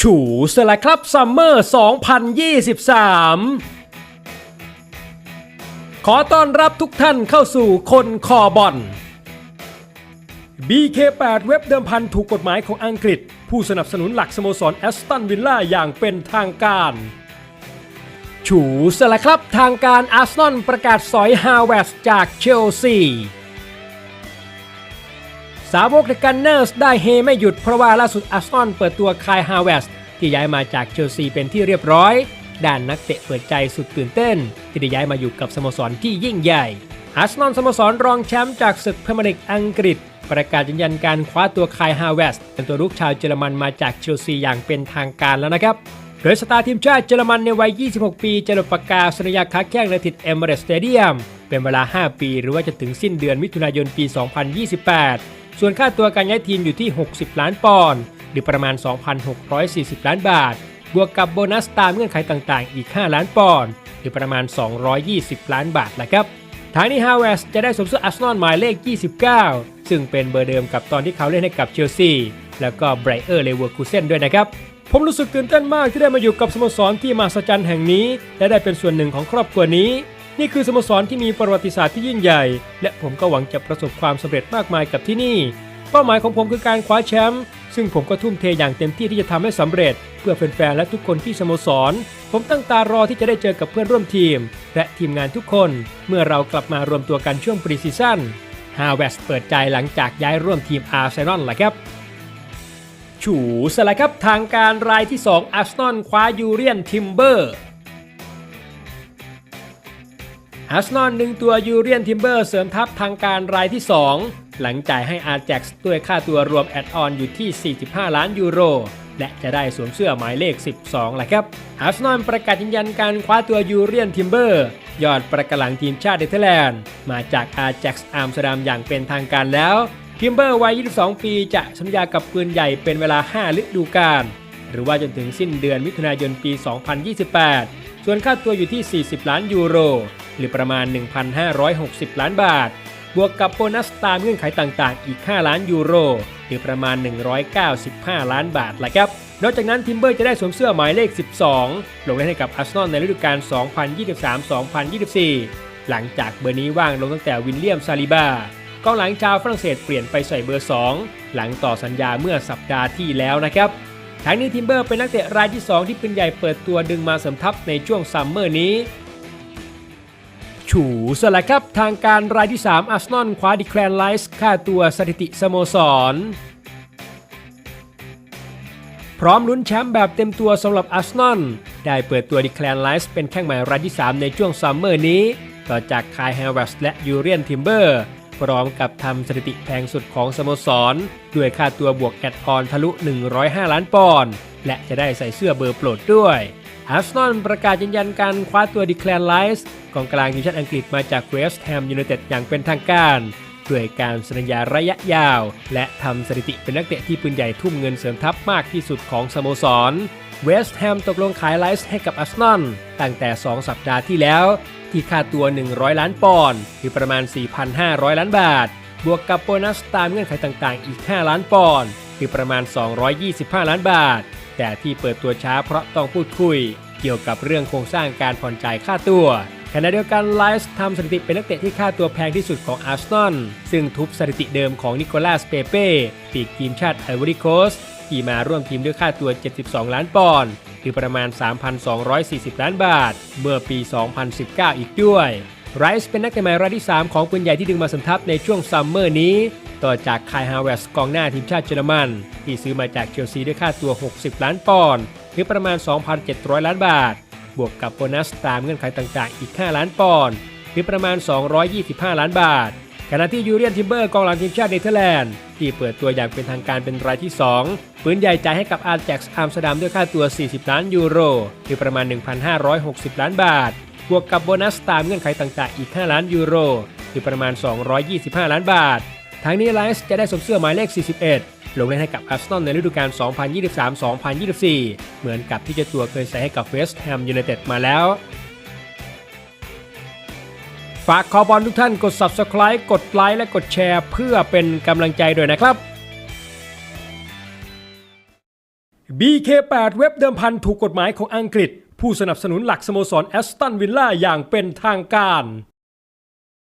ฉูสละครับซัมเมอร์ 2023 ขอต้อนรับทุกท่านเข้าสู่คนคอบอล BK8 เว็บเดิมพันถูกกฎหมายของอังกฤษ ผู้สนับสนุนหลักสโมสรแอสตันวิลล่าอย่างเป็นทางการ ฉูสละครับทางการอาร์เซนอลประกาศสอยฮาวเวสจากเชลซี สาวกเดอะกันเนอร์สได้เฮไม่หยุดเพราะว่าล่าสุดอาร์ซอลเปิดตัวคายฮาวเวสที่ย้ายมาจากเชลซีเป็นที่เรียบร้อย ด้านนักเตะเปิดใจสุดตื่นเต้น ที่ได้ย้ายมาอยู่กับสโมสรที่ยิ่งใหญ่ อาร์เซนอลสโมสรรองแชมป์จากศึกพรีเมียร์ลีกอังกฤษ ประกาศยืนยันการคว้าตัวคายฮาวเวสเป็นตัวลูกชาวเยอรมันมาจากเชลซีอย่างเป็นทางการแล้วนะครับโดยสตาร์ทีมชาติเยอรมันในวัย 26 ปีจะหลดปากกาสัญญาค้าแข้งในทิดเอเมเรสสเตเดียมเป็นเวลา 5 ปี หรือว่าจะถึงสิ้นเดือนมิถุนายนปี 2028 ส่วนค่าตัวการย้ายทีมอยู่ที่ 60 ล้านปอนด์หรือประมาณ 2,640 ล้านบาท บวกกับโบนัสตามเงื่อนไขต่างๆ อีก 5 ล้านปอนด์หรือประมาณ 220 ล้านบาทแหละครับทางนี้ฮาวเวสจะได้สวมเสื้ออาร์เซนอลหมายเลข 29 ซึ่งเป็นเบอร์เดิมกับตอนที่เขาเล่นให้กับเชลซีแล้วก็ไบรเออร์เลเวอร์คูเซนด้วยนะครับ ผมรู้สึกตื่นเต้นมากที่ได้มาอยู่กับสโมสรที่มหัศจรรย์แห่งนี้ และได้เป็นส่วนหนึ่งของครอบครัวนี้ นี่คือสโมสรที่มีประวัติศาสตร์ที่ยิ่งใหญ่ และผมก็หวังจะประสบความสำเร็จมากมายกับที่นี่ เป้าหมายของผมคือการคว้าแชมป์ซึ่งผมก็ทุ่มเทอย่างเต็มที่ที่จะทำให้สำเร็จ เพื่อแฟนๆและทุกคนที่สโมสร ผมตั้งตารอที่จะได้เจอกับเพื่อนร่วมทีม และทีมงานทุกคน เมื่อเรากลับมารวมตัวกันช่วงปรีซีซั่นฮาวเวสเปิดใจหลังจากย้ายร่วมทีมอาร์เซนอลล่ะครับฉูสละครับทางการรายที่ 2 อาร์เซนอลคว้ายูเรียนทิมเบอร์ อาร์เซนอลดึงตัวยูเรียนทิมเบอร์เสริมทัพทางการรายที่ 2 หลังจ่ายให้อาร์แจ็กซ์ด้วยค่าตัวรวมแอดออนอยู่ที่ 45 ล้านยูโร และจะได้สวมเสื้อหมายเลข 12แหละครับอาร์เซนอลประกาศยืนยันการคว้าตัวยูเรียนทิมเบอร์ ยอดประกาหลังทีมชาติเนเธอร์แลนด์ มาจากอาร์แจ็กซ์อัมสเตอร์ดัมอย่างเป็นทางการแล้วทิมเบอร์วัย 22 ปีจะสัญญากับปืนใหญ่เป็นเวลา 5 ฤดูกาลหรือว่าจนถึงสิ้นเดือนมิถุนายนปี 2028 ส่วนค่าตัวอยู่ที่ 40 ล้านยูโร หรือประมาณ 1,560 ล้านบาท บวกกับโบนัสตามเงื่อนไขต่างๆ อีก 5 ล้านยูโร หรือประมาณ 195 ล้านบาทแหละครับ นอกจากนั้นทิมเบอร์จะได้สวมเสื้อหมายเลข 12 ลงเล่นให้กับอาร์เซนอลในฤดูกาล 2023-2024 หลังจากเบอร์นี้ว่างลงตั้งแต่วินเลียมซาลิบากองหลังชาวฝรั่งเศสเปลี่ยนไปใส่เบอร์ 2 หลังต่อสัญญาเมื่อสัปดาห์ที่แล้วนะครับทั้งนี้ทิมเบอร์เป็นนักเตะรายที่ 2 ที่ปืนใหญ่เปิดตัวดึงมาเสริมทัพในช่วงซัมเมอร์นี้ ฉูสละครับทางการรายที่ 3อาร์เซนอลคว้าดิแคลนไลส์ค่าตัวสถิติสโมสร พร้อมลุ้นแชมป์แบบเต็มตัวสำหรับอาร์เซนอลได้เปิดตัวดิแคลนไลส์เป็นแข้งใหม่รายที่ 3 ในช่วงซัมเมอร์นี้ ต่อจากคายแฮร์วสและยูเรียนทิมเบอร์พร้อมกับทำสถิติแพงสุดของสโมสร ด้วยค่าตัวบวกแอดออนทะลุ 105 ล้านปอนด์และจะได้ใส่เสื้อเบอร์โปรดด้วย อาร์เซนอลประกาศยืนยันการคว้าตัวดิแคลนไลส์กองกลางทีมชาติอังกฤษมาจากเวสต์แฮมยูไนเต็ดอย่างเป็นทางการด้วยการสัญญาระยะยาว และทำสถิติเป็นนักเตะที่ปืนใหญ่ทุ่มเงินเสริมทัพมากที่สุดของสโมสร เวสต์แฮมตกลงขายไลส์ให้กับอาร์เซนอลตั้งแต่ 2 สัปดาห์ที่แล้ว ที่ค่าตัว 100 ล้านปอนด์หรือประมาณ 4,500 ล้านบาท บวกกับโบนัสตามเงื่อนไขต่างๆ อีก 5 ล้านปอนด์หรือประมาณ 225 ล้านบาท แต่ที่เปิดตัวช้าเพราะต้องพูดคุย เกี่ยวกับเรื่องโครงสร้างการผ่อนจ่ายค่าตัวขณะเดียวกันไลส์ทำสถิติเป็นนักเตะที่ค่าตัวแพงที่สุดของอาร์เซนอลซึ่งทุบสถิติเดิมของนิโคลัสเปเป้ปีกทีมชาติไอวอรี่โคสที่มาร่วมทีมด้วยค่าตัว 72 ล้านปอนด์หรือประมาณ 3,240 ล้านบาท เมื่อปี 2019 อีกด้วยไรส์เป็นนักเตะใหม่รายที่ 3 ของปืนใหญ่ที่ดึงมาสมทับในช่วงซัมเมอร์นี้ ต่อจากคายฮาวเวสกองหน้าทีมชาติเยอรมัน ที่ซื้อมาจากเชลซีด้วยค่าตัว 60 ล้านปอนด์หรือประมาณ 2,700 ล้านบาท บวกกับโบนัสตามเงื่อนไขต่างๆ อีก 5 ล้านปอนด์หรือประมาณ 225 ล้านบาท ขณะที่ยูเรียนทิมเบอร์กองหลังทีมชาติเนเธอร์แลนด์ที่เปิดตัวอย่างเป็นทางการเป็นรายที่ 2 ปืนใหญ่จ่ายให้กับอาร์แจ็กซ์อัมสเตอร์ดัมด้วยค่าตัว 40 ล้านยูโรหรือประมาณ 1,560 ล้านบาท บวกกับโบนัสตามเงื่อนไขต่างๆ อีก 5 ล้านยูโรหรือประมาณ 225 ล้านบาท ทั้งนี้ไลส์จะได้สวมเสื้อหมายเลข 41 ลงเล่นให้กับอาร์เซนอลในฤดูกาล 2023-2024 เหมือนกับที่เจ้าตัวเคยใส่ให้กับเวสต์แฮมยูไนเต็ดมาแล้ว ฝากคอบอลทุกท่านกด Subscribe กดไลค์และกดแชร์ เพื่อเป็นกำลังใจด้วยนะครับ BK8 เว็บเดิมพันถูกกฎหมายของอังกฤษ ผู้สนับสนุนหลักสโมสรแอสตันวิลล่าอย่างเป็นทางการ